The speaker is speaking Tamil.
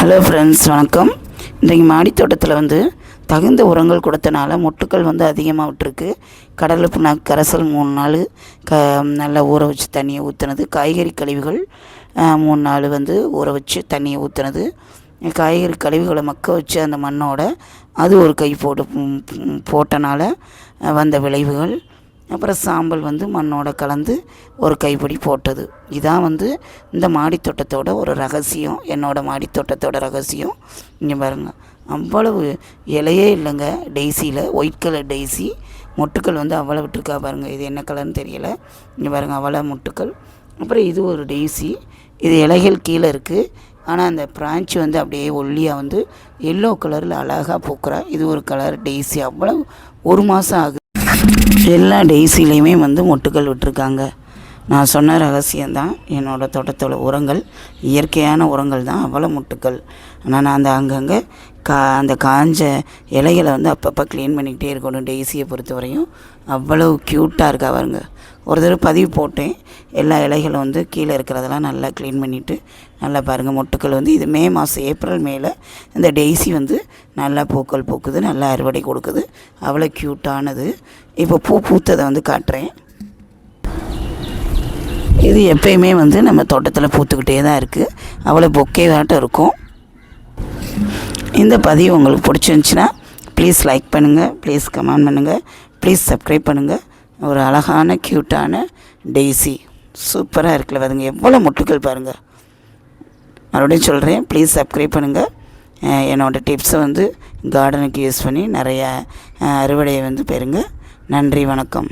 ஹலோ ஃப்ரெண்ட்ஸ் வணக்கம். இன்றைக்கு மாடி தோட்டத்தில் வந்து தகுந்த உரங்கள் கொடுத்தனால மொட்டுக்கள் வந்து அதிகமாக விட்டுருக்கு. கடலை புண்ணாக்கு கரைசல் மூணு நாள் க நல்லா ஊற வச்சு தண்ணியை ஊற்றுனது காய்கறி கழிவுகள் மூணு நாள் வந்து ஊற வச்சு தண்ணியை ஊற்றுனது காய்கறி கழிவுகளை மக்க வச்சு அந்த மண்ணோட அது ஒரு கை போட்டு போட்டனால வந்த விளைவுகள். அப்புறம் சாம்பல் வந்து மண்ணோட கலந்து ஒரு கைப்பிடி போட்டது. இதான் வந்து இந்த மாடித்தோட்டத்தோட ஒரு ரகசியம். என்னோடய மாடித்தோட்டத்தோட ரகசியம். இங்கே பாருங்கள் அவ்வளவு இலையே இல்லைங்க. டெய்ஸியில் ஒயிட் கலர் டெய்ஸி மொட்டுக்கள் வந்து அவ்வளோ விட்டுருக்கா பாருங்கள் இது என்ன கலர்னு தெரியல. இங்கே பாருங்கள் அவ்வளோ மொட்டுக்கள். அப்புறம் இது ஒரு டெய்ஸி இது இலைகள் கீழே இருக்குது ஆனால் அந்த பிரான்ச் வந்து அப்படியே ஒல்லியாக வந்து எல்லோ கலரில் அழகாக பூக்குறா. இது ஒரு கலர் டெய்ஸி அவ்வளோ ஒரு மாதம் ஆகுது. எல்லா டெய்ஸிலையுமே வந்து மொட்டுக்கள் விட்டுருக்காங்க. நான் சொன்ன ரகசியம்தான். என்னோடய தோட்டத்தோட உரங்கள் இயற்கையான உரங்கள் தான் அவ்வளோ மொட்டுக்கள். ஆனால் நான் அந்த அங்கங்கே கா அந்த காஞ்ச இலைகளை வந்து அப்பப்போ க்ளீன் பண்ணிக்கிட்டே இருக்கணும் டெய்ஸியை பொறுத்த வரையும் அவ்வளோ க்யூட்டாக இருக்கா பாருங்க. ஒரு தடவை பதிவு போட்டேன். எல்லா இலைகளும் வந்து கீழே இருக்கிறதெல்லாம் நல்லா க்ளீன் பண்ணிவிட்டு நல்லா பாருங்கள் மொட்டுக்கள் வந்து இது மே மாதம் ஏப்ரல் மேல இந்த டெய்ஸி வந்து நல்லா பூக்கள் பூக்குது நல்லா அறுவடை கொடுக்குது. அவ்வளோ க்யூட்டானது இப்போ பூ பூத்ததை வந்து காட்டுறேன். இது எப்பயுமே வந்து நம்ம தோட்டத்தில் பூத்துக்கிட்டே தான் இருக்குது அவ்வளோ பொக்கேதாட்டம் இருக்கும். இந்த பதிவு உங்களுக்கு பிடிச்சிருந்துச்சின்னா ப்ளீஸ் லைக் பண்ணுங்கள் ப்ளீஸ் கமெண்ட் பண்ணுங்கள் ப்ளீஸ் சப்ஸ்கிரைப் பண்ணுங்கள் ஒரு அழகான க்யூட்டான டெய்ஸி சூப்பராக இருக்குல்ல பாருங்க. எவ்வளோ முட்டுக்கள் பாருங்கள் மறுபடியும் சொல்கிறேன் ப்ளீஸ் சப்ஸ்கிரைப் பண்ணுங்கள் என்னோடய டிப்ஸை வந்து கார்டனுக்கு யூஸ் பண்ணி நிறையா அறுவடையை வந்து பெறுங்க. நன்றி வணக்கம்.